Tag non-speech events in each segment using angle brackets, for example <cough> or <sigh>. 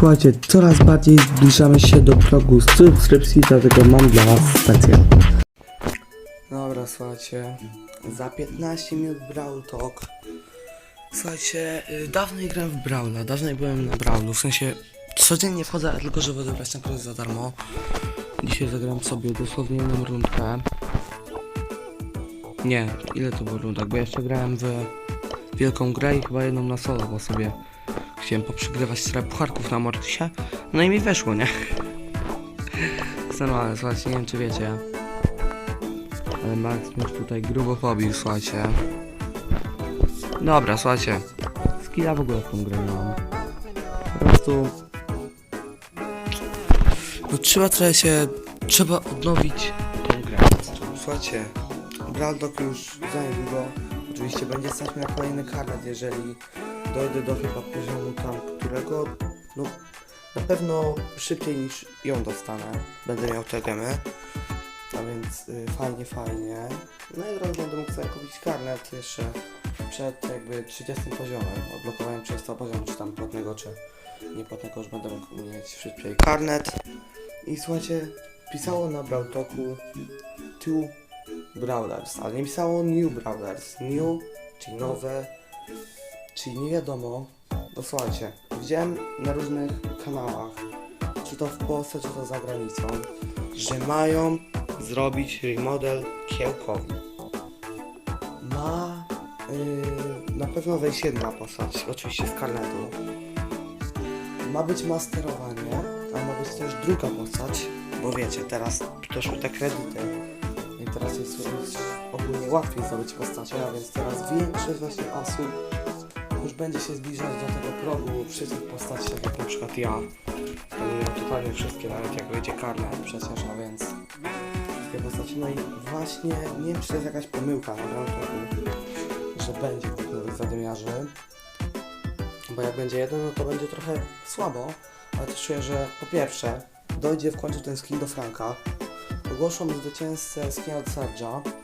Słuchajcie, coraz bardziej zbliżamy się do progu subskrypcji, dlatego mam dla was stację. Dobra, słuchajcie, za 15 minut Brawl Talk. Słuchajcie, y, dawno grałem w Brawla, dawno byłem na Brawlu, w sensie codziennie wchodzę, tylko żeby odebrać nagrodę za darmo. Dzisiaj zagram sobie dosłownie jedną rundkę. Nie, ile to było rundek, bo jeszcze grałem w wielką grę i chyba jedną na solo, bo sobie chciałem poprzygrywać trochę pucharków na Mortisie. No i mi weszło, nie? <laughs> Normalne, słuchajcie, nie wiem czy wiecie. Ale Max już tutaj grubo pobił, słuchajcie. Dobra, słuchajcie. Skilla w ogóle w tą grę nie mam. Po prostu... No trzeba trochę się... Trzeba odnowić tą grę. Słuchajcie, Braldok już za niedługo oczywiście będzie stać na kolejny karnet, jeżeli dojdę do chyba poziomu tam, którego no na pewno szybciej niż ją dostanę. Będę miał te gemy. A więc y, fajnie, fajnie. No i teraz będę mógł sobie kupić karnet jeszcze przed jakby 30 poziomem. Odblokowałem 30 poziom, czy tam płatnego, czy niepłatnego, już będę mógł mieć szybciej karnet. I słuchajcie, pisało na Brautoku Two Brawlers, ale nie pisało New Brawlers. New, czyli nowe, czyli nie wiadomo. Bo słuchajcie, widziałem na różnych kanałach, czy to w Polsce, czy to za granicą, że mają zrobić remodel kiełkowi. Ma yy, na pewno wejść jedna postać, oczywiście z karnetu. Ma być masterowanie, a ma być też druga postać, bo wiecie, teraz doszły te kredyty i teraz jest ogólnie łatwiej zdobyć postacie, a więc teraz większość właśnie osób już będzie się zbliżać do tego progu wszystkich postaci, tak jak na przykład ja. Będę miał totalnie wszystkie, nawet jak wyjdzie karnet przecież, a więc wszystkie postaci. No i właśnie, nie wiem czy to jest jakaś pomyłka na Groundhogu, że będzie dwóch nowych zadymiarzy. Bo jak będzie jeden, no to będzie trochę słabo, ale też czuję, że po pierwsze, dojdzie w końcu ten skin do Franka, ogłoszą zwycięzcę skina od Sarge'a, Y,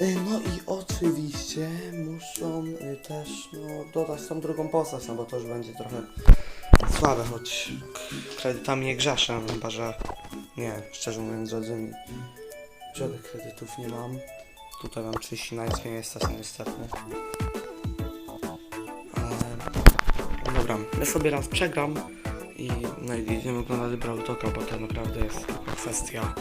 No i oczywiście muszą y, też no, dodać tą drugą postać, no bo to już będzie trochę słabe, choć kredytami nie grzeszę, chyba że nie, szczerze mówiąc żadnymi żadnych kredytów nie mam. Tutaj mam 30 na nic nie stać niestety. Ale dobra, ja sobie raz przegram i no i idziemy oglądać Brawl Talka, bo to naprawdę jest kwestia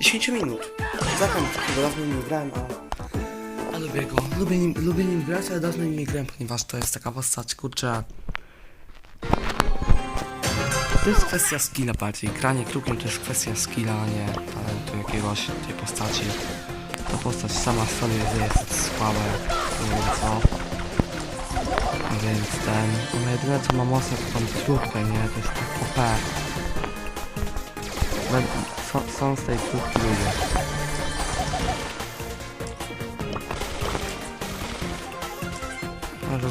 10 minut. Zagram bo dawno nie grałem, a... A lubię go. Lubię nim, lubię nim grać, ale dawno nie grałem, ponieważ to jest taka postać, kurczę... To jest kwestia skilla bardziej. Granie krukiem to jest kwestia skilla, a nie talentu jakiegoś tej postaci. Ta postać sama w sobie jest słaba, nie wiem co. Więc ten... No jedyne co ma mocne to tą trutkę, nie? To jest tak OP. Są, są z tej trutki ludzie.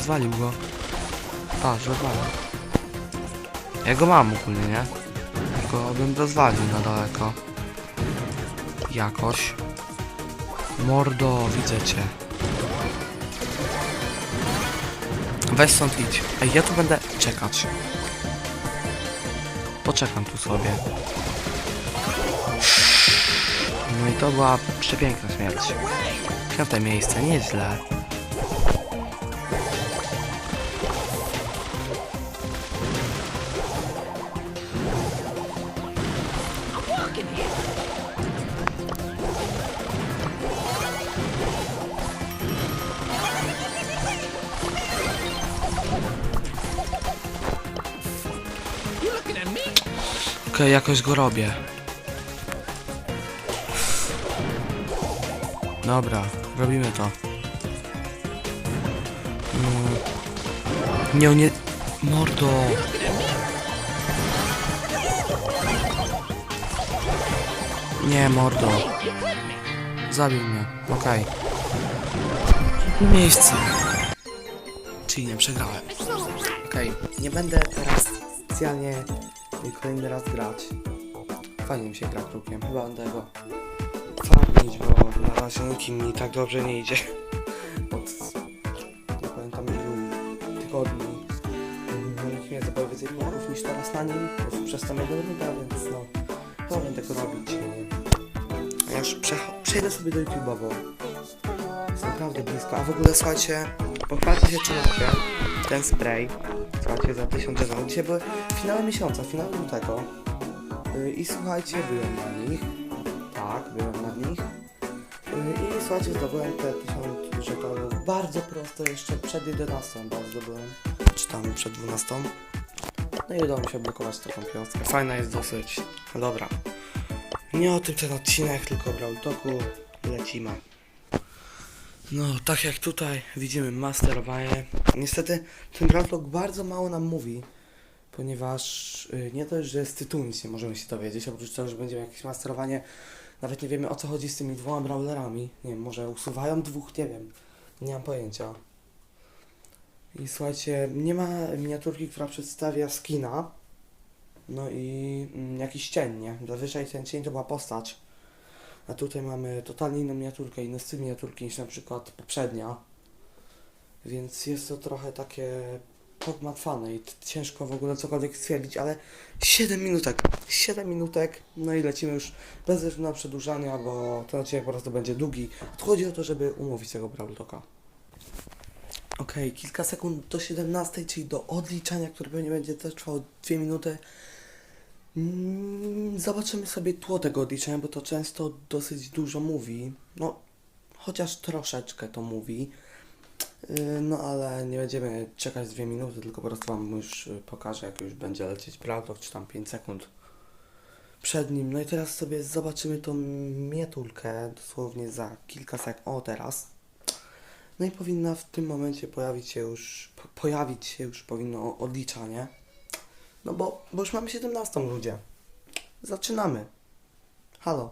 Rozwalił go. Patrz, rozwalił. Ja go mam ogólnie, nie? Tylko bym rozwalił na daleko. Jakoś. Mordo, widzę cię. Weź stąd idź. Ej, ja tu będę czekać. Poczekam tu sobie. No i to była przepiękna śmierć. Piąte miejsce, nieźle. Okej, jakoś go robię. Dobra, robimy to. Mm. Nie, nie... Mordo! Nie, mordo. Zabił mnie. Okej. Okay. Miejsce. Czyli nie przegrałem. Okej, nie będę teraz specjalnie kolejny raz grać. Fajnie mi się gra krukiem, chyba będę go farmić, bo na razie nikim mi tak dobrze nie idzie. <laughs> Od nie pamiętam ilu tygodni. Nikt mnie zapowiedział więcej punktów niż teraz na nim przez jedną rundę, więc no, chyba będę tego robić. A ja już przejdę sobie do YouTube'a, bo jest naprawdę blisko. A w ogóle słuchajcie, pochwalcie się czynnikiem, ten spray, słuchajcie, za 1000 zł. Dzisiaj były finały miesiąca, finały lutego. Yy, I słuchajcie, byłem na nich. Tak, byłem na nich. Yy, I słuchajcie, zdobyłem te 1000 żetonów. Bardzo prosto, jeszcze przed 11 bo zdobyłem. Czy tam przed 12. No i udało mi się blokować taką piątkę. Fajna jest dosyć. Dobra. Nie o tym ten odcinek, tylko o Brawl Talku. Lecimy. No, tak jak tutaj widzimy masterowanie. Niestety ten Talk bardzo mało nam mówi, ponieważ y, nie dość, że z tytułu nic nie możemy się dowiedzieć, oprócz tego, że będzie jakieś masterowanie, nawet nie wiemy o co chodzi z tymi dwoma brawlerami. Nie wiem, może usuwają dwóch, nie wiem. Nie mam pojęcia. I słuchajcie, nie ma miniaturki, która przedstawia skina. No i mm, jakiś cień, nie? Zazwyczaj ten cień to była postać. A tutaj mamy totalnie inną miniaturkę, inny styl miniaturki niż na przykład poprzednia. Więc jest to trochę takie pogmatwane i ciężko w ogóle cokolwiek stwierdzić, ale 7 minutek, 7 minutek, no i lecimy już bez względu na przedłużania, bo ten odcinek po prostu będzie długi. Chodzi o to, żeby umówić tego Brawl Talka. Okej, kilka sekund do 17, czyli do odliczania, które pewnie będzie też trwało 2 minuty. Mm, Zobaczymy sobie tło tego odliczenia, bo to często dosyć dużo mówi. No, chociaż troszeczkę to mówi. Yy, No, ale nie będziemy czekać 2 minuty, tylko po prostu Wam już y, pokażę, jak już będzie lecieć Brawlok, czy tam 5 sekund przed nim. No i teraz sobie zobaczymy tą miniaturkę dosłownie za kilka sekund. O, teraz. No i powinna w tym momencie pojawić się już, po, pojawić się już powinno odliczanie. No bo, bo już mamy 17 ludzie. Zaczynamy. Halo.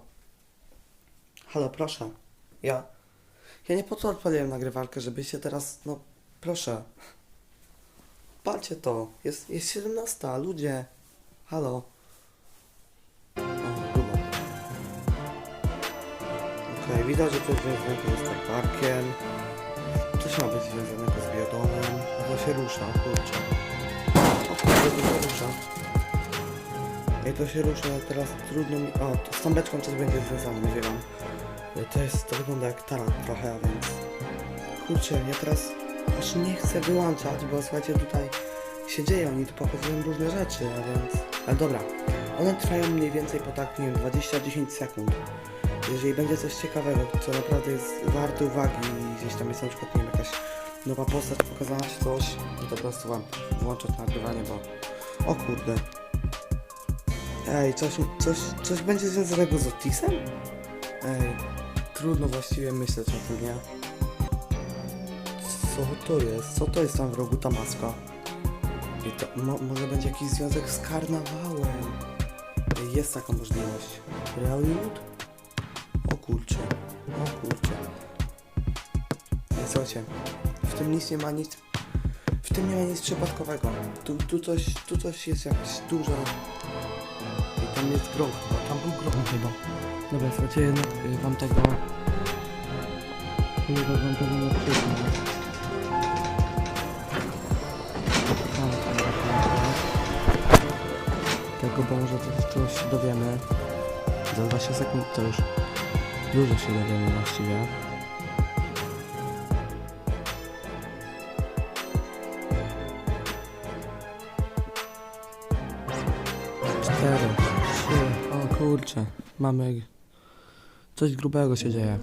Halo, proszę. Ja. Ja nie po to odpaliłem nagrywarkę, żebyście teraz, no proszę. Palcie to. Jest, jest 17, ludzie. Halo. Okej, widać, że to jest związanego z tarparkiem. Coś ma być związanego z biodomem. To się rusza, kurczę. Rusza. Ej, to się rusza, teraz trudno mi... O, to z tą beczką coś będzie związane, nie wiem. To jest, to wygląda jak tarat trochę, a więc... Kurczę, ja teraz aż nie chcę wyłączać, bo słuchajcie, tutaj się dzieje, oni tu pokazują różne rzeczy, a więc... Ale dobra, one trwają mniej więcej po tak, nie wiem, 20-10 sekund. Jeżeli będzie coś ciekawego, co naprawdę jest warte uwagi i gdzieś tam jest na przykład, nie wiem, jakaś nowa postać pokazana czy coś, to po prostu wam włączę to nagrywanie, bo... O kurde. Ej, coś, coś, coś będzie związanego z Otisem? Ej, trudno właściwie myśleć o tym, nie? Co to jest? Co to jest tam w rogu ta maska? I to, mo, może będzie jakiś związek z karnawałem? Ej, Jest taka możliwość. Realwood? O kurczę, o kurczę. Ej, słuchajcie, tym nic nie ma nic... W tym nie ma nic przypadkowego. Tu, tu, coś, tu coś jest jakieś duże... I tam jest grąg chyba, tam był grąg chyba. Dobra, słuchajcie, jednak y, wam tego... Chyba wam tego nie przyznam. Tego, bo może coś, coś dowiemy. Za 20 sekund to już dużo się dowiemy właściwie. Kurczę, mamy... Coś grubego się dzieje.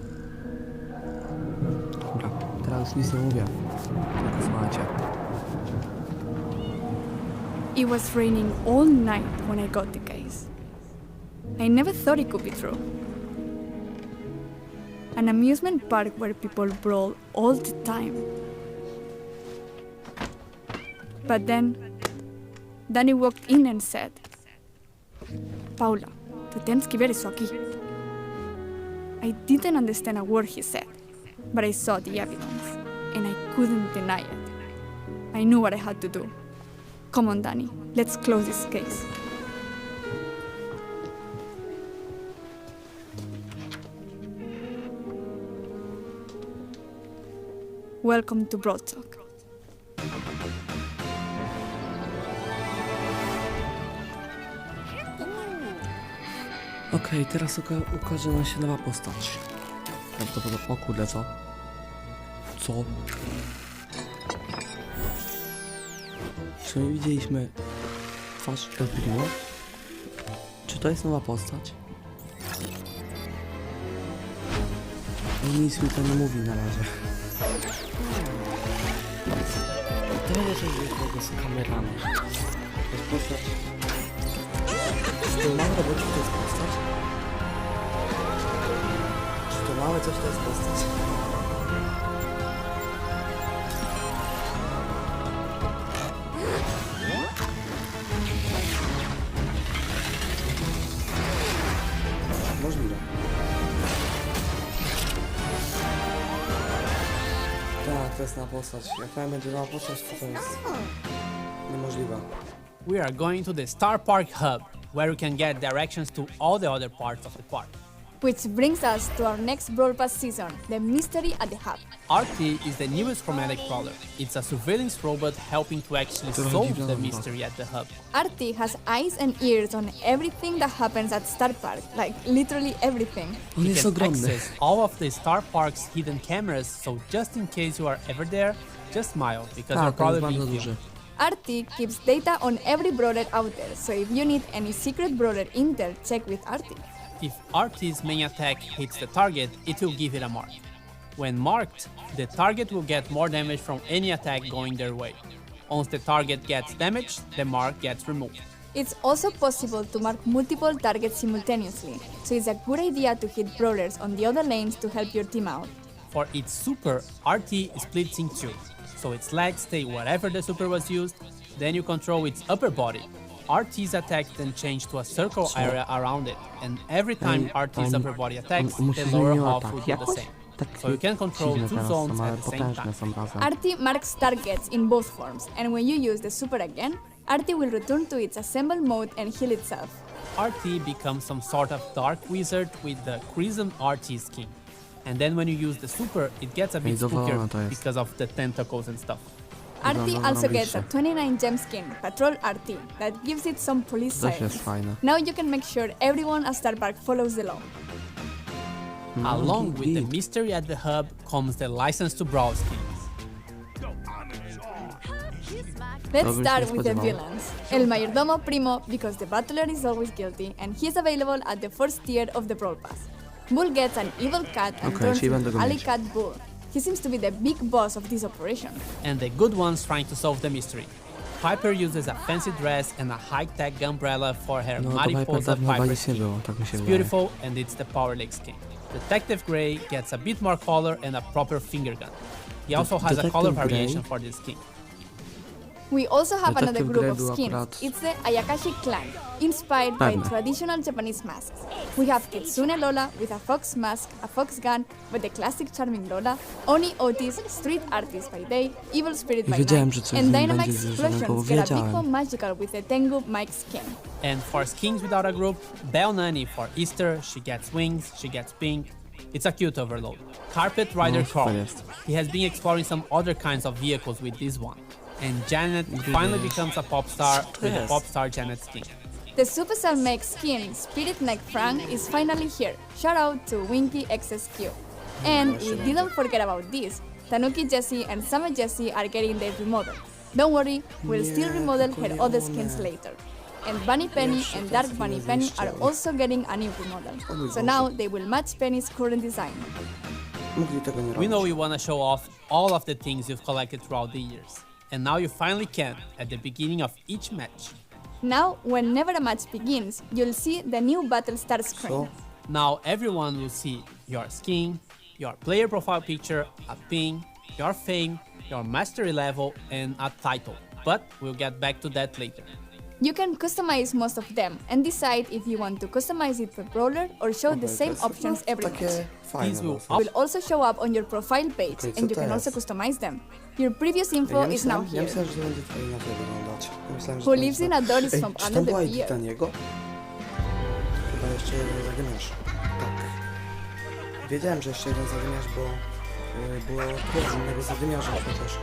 Dobra, teraz nic nie mówię. Słuchajcie. It was raining all night when I got the case. I never thought it could be true. An amusement park where people brawl all the time. But then, Danny walked in and said, Paula, ver eso aquí. I didn't understand a word he said, but I saw the evidence, and I couldn't deny it. I knew what I had to do. Come on, Danny, let's close this case. Welcome to Broad Talk. Okej, teraz uka ukaże nam się nowa postać. Prawdopodobnie. O kurde, co? Co? Czy my widzieliśmy twarz El Primo? Czy to jest nowa postać? No nic mi to nie mówi na razie. To będzie coś wielkiego z kamerami. To jest postać. Czy małe robocie to jest postać? Coś? Możliwe. Tak, to jest na postać. Jak będzie nowa postać, to to jest niemożliwe. We are going to the Star Park Hub, where you can get directions to all the other parts of the park. Which brings us to our next Brawl Pass season, the Mystery at the Hub. RT is the newest chromatic crawler. It's a surveillance robot helping to actually solve the mystery at the hub. Artie has eyes and ears on everything that happens at Star Park, like literally everything. On You can access all of the Star Park's hidden cameras, so just in case you are ever there, just smile because you're Tak, on jest probably bardzo being duży. filmed. Artie keeps data on every brawler out there, so if you need any secret brawler intel, check with Artie. If RT's main attack hits the target, it will give it a mark. When marked, the target will get more damage from any attack going their way. Once the target gets damaged, the mark gets removed. It's also possible to mark multiple targets simultaneously, so it's a good idea to hit brawlers on the other lanes to help your team out. For its super, RT splits in two, so its legs stay wherever the super was used, then you control its upper body. RT's attack then change to a circle area around it, and every time Ej, RT's on- upper body attacks, on- the lower half will do the same. So you can control dziwne two zones at the same time. są. Artie marks targets in both forms, and when you use the super again, Artie will return to its assemble mode and heal itself. RT becomes some sort of dark wizard with the Crimson RT skin. And then when you use the super, it gets a bit zadowolona spookier because of the tentacles and stuff. Artie Wygląda also gets a 29 gem skin, Patrol Artie, that gives it some police To też sirens. Now you can make sure everyone at Star Park follows the law. No, Along with the mystery at the hub comes the license to brawl skins. Let's To bym się start with the spodziewał. villains. El Mayordomo Primo, because the Butler is always guilty, and he is available at the first tier of the Brawl Pass. Bull gets an evil cat and Okay, turns into go Alley mieć. Cat Bull. He seems to be the big boss of this operation. And the good ones trying to solve the mystery. Piper uses a fancy dress and a high-tech umbrella for her No Mariposa Piper skin. było, tak mi się It's beautiful and it's the Power Lake skin. Detective Gray gets a bit more color and a proper finger gun. He also has a color Gray? variation for this skin. We also have Detective another group Grey of był skins. akurat- It's the Ayakashi clan, inspired by Pewne. traditional Japanese masks. We have Kitsune Lola with a fox mask, a fox gun, but the classic charming Lola, Oni Otis, street artist by day, evil spirit by Wiedziałem, night, że coś and z nim Dynamax będzie związanego, explosions get a bit wiedziałem. more magical with the Tengu Mike skin. And for skins without a group, Belle Nanny for Easter, she gets wings, she gets pink. It's a cute overload. Carpet Rider No, super Carl. jest. He has been exploring some other kinds of vehicles with this one. And Janet finally becomes a pop star with the Yes. pop star Janet skin. The Supercell Make skin, Spirit Neck Frank, is finally here. Shout out to Winky XSQ. And we didn't forget about this. Tanuki Jessie and Summer Jessie are getting their remodel. Don't worry, we'll still remodel her other one. skins later. And Bunny Penny Jeszcze and Dark Bunny Penny are also getting a new remodel. O So now they will match Penny's current design. Mogli tego nie robić. We know you want to show off all of the things you've collected throughout the years. And now you finally can at the beginning of each match. Now, whenever a match begins, you'll see the new battle start screen. Co? Now everyone will see your skin, your player profile picture, a pin, your fame, your mastery level, and a title. But we'll get back to that later. You can customize most of them and decide if you want to customize it per brawler or show the same options no, every match. Takie These will will also show up on your profile page Okay, and you can also customize them. Your previous info Ja is now myślałem, ja here. myślałem, że to będzie tutaj inaczej wyglądać. Ja myślałem, że Who to lives in a door is Ej, from czy tam another była. Daniego? Chyba jeszcze jeden zadymiarz. Tak. Wiedziałem, że jeszcze jeden zadymiarz, bo y, było z innego zadymiarza przecież.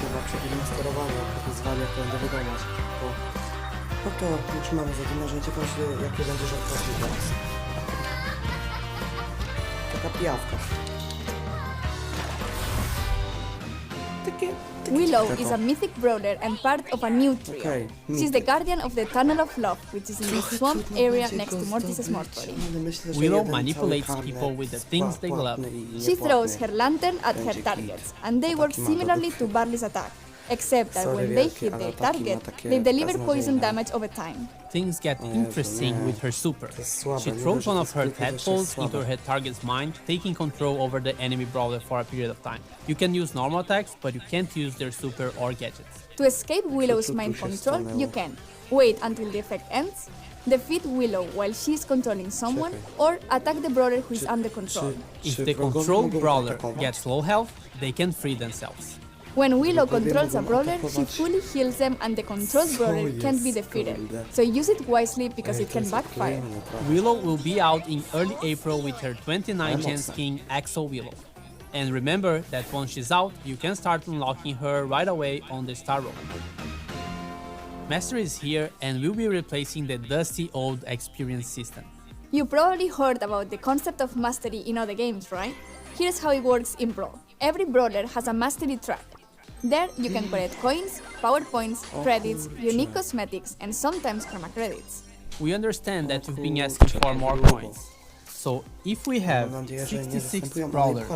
Chyba to będzie wyglądać. Bo No to już mamy zadymiarze, ciekawe jakie będziesz odpowiedział teraz. Taka pijawka. Willow is a mythic brawler and part of a new trio. Okej, She's the guardian of the Tunnel of Love, which is in the swamp area next to Mortis' zdobyć, mortuary. ale myślę, że Willow manipulates people with the things they love. She throws her lantern at her targets, and they work similarly to Barley's attack, except that when they hit their target, they deliver poison damage over time. Things get interesting with her super. To jest słabe, She throws one of her tylko, że tadpoles into her target's mind, taking control over the enemy brawler for a period of time. You can use normal attacks, but you can't use their super or gadgets. To escape Willow's mind control, you can wait until the effect ends, defeat Willow while she is controlling someone, or attack the brawler who is under control. If the controlled brawler gets low health, they can free themselves. When Willow controls a mogą brawler, she fully heals them and the controlled Co brawler can't be defeated. So use it wisely because it can backfire. Willow will be out in early April with her 29 Ale chance king Axel Willow. And remember that once she's out, you can start unlocking her right away on the Star Road. Master is here and will be replacing the dusty old experience system. You probably heard about the concept of mastery in other games, right? Here's how it works in Brawl. Every brawler has a mastery track. There you can collect coins, power points, credits, unique cosmetics, and sometimes karma credits. We understand that you've been asking for more coins. So if we have Mam nadzieję, że nie 66 zastępują brawlers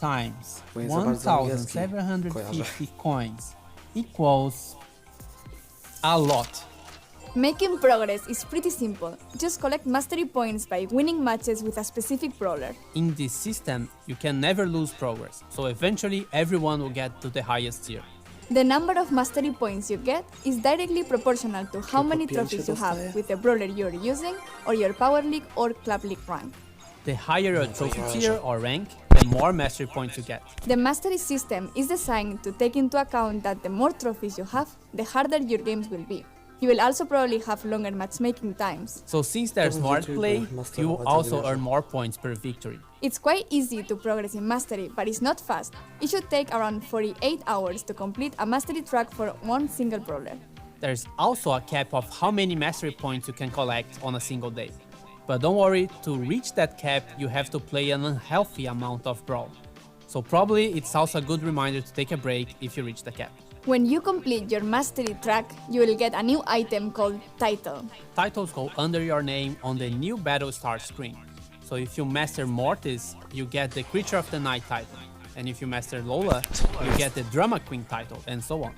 times Bo jest za bardzo angielski. 1750 coins equals a lot. Making progress is pretty simple. Just collect mastery points by winning matches with a specific brawler. In this system, you can never lose progress, so eventually everyone will get to the highest tier. The number of mastery points you get is directly proportional to how many trophies you have with the brawler you're using or your power league or club league rank. The higher your trophy tier or rank, the more mastery points you get. The mastery system is designed to take into account that the more trophies you have, the harder your games will be. You will also probably have longer matchmaking times. So since there's będzie more play, you also earn more points per victory. It's quite easy to progress in mastery, but it's not fast. It should take around 48 hours to complete a mastery track for one single brawler. There's also a cap of how many mastery points you can collect on a single day. But don't worry, to reach that cap, you have to play an unhealthy amount of Brawl. So probably it's also a good reminder to take a break if you reach the cap. When you complete your mastery track, you will get a new item called Title. Titles go under your name on the new battle start screen. So if you master Mortis, you get the Creature of the Night title. And if you master Lola, you get the Drama Queen title, and so on.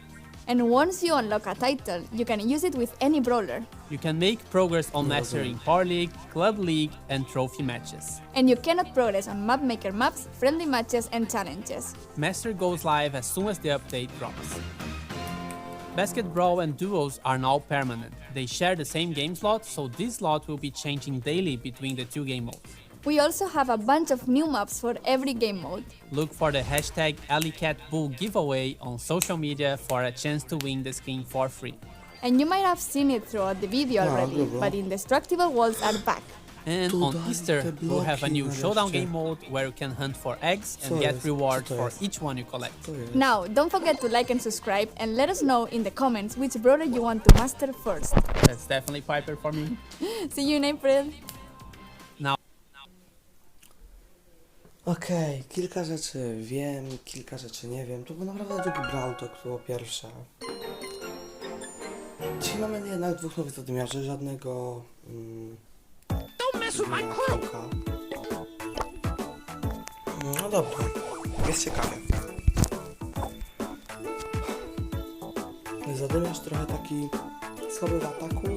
And once you unlock a title, you can use it with any brawler. You can make progress on mastering Power League, Club League, and Trophy matches. And you cannot progress on map maker maps, friendly matches, and challenges. Master goes live as soon as the update drops. Basket Brawl and Duos are now permanent. They share the same game slot, so this slot will be changing daily between the two game modes. We also have a bunch of new maps for every game mode. Look for the hashtag AlleyCatBull giveaway on social media for a chance to win the skin for free. And you might have seen it throughout the video already, good, bro. but Indestructible Walls are back. And on Easter, we'll have a new showdown game mode where you can hunt for eggs and get rewards for each one you collect. Now, don't forget to like and subscribe and let us know in the comments which brawler you want to master first. That's definitely Piper for me. <laughs> See you in April! Okej, kilka rzeczy wiem, kilka rzeczy nie wiem. To był naprawdę drugi Brown, to było pierwsze. Dzisiaj mamy jednak dwóch nowych zadymiarzy, żadnego... Mm, żadnego Hałka. No dobra, jest ciekawie. Zadymiarz trochę taki słaby w ataku.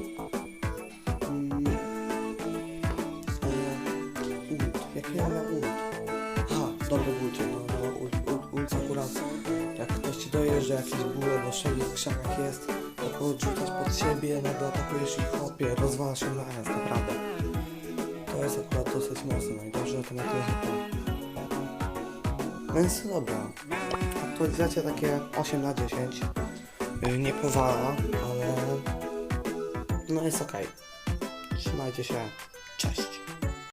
Dojeżdża jakiś ból albo szeli w krzakach jest, to podrzucasz pod siebie, nagle atakujesz ich hopie, rozwalasz się na S, naprawdę. To jest akurat dosyć mocne, no i dobrze, że to ma tyle. No więc no dobra, aktualizacja takie 8 na 10, Yy, nie powala, ale no jest okej. Trzymajcie się.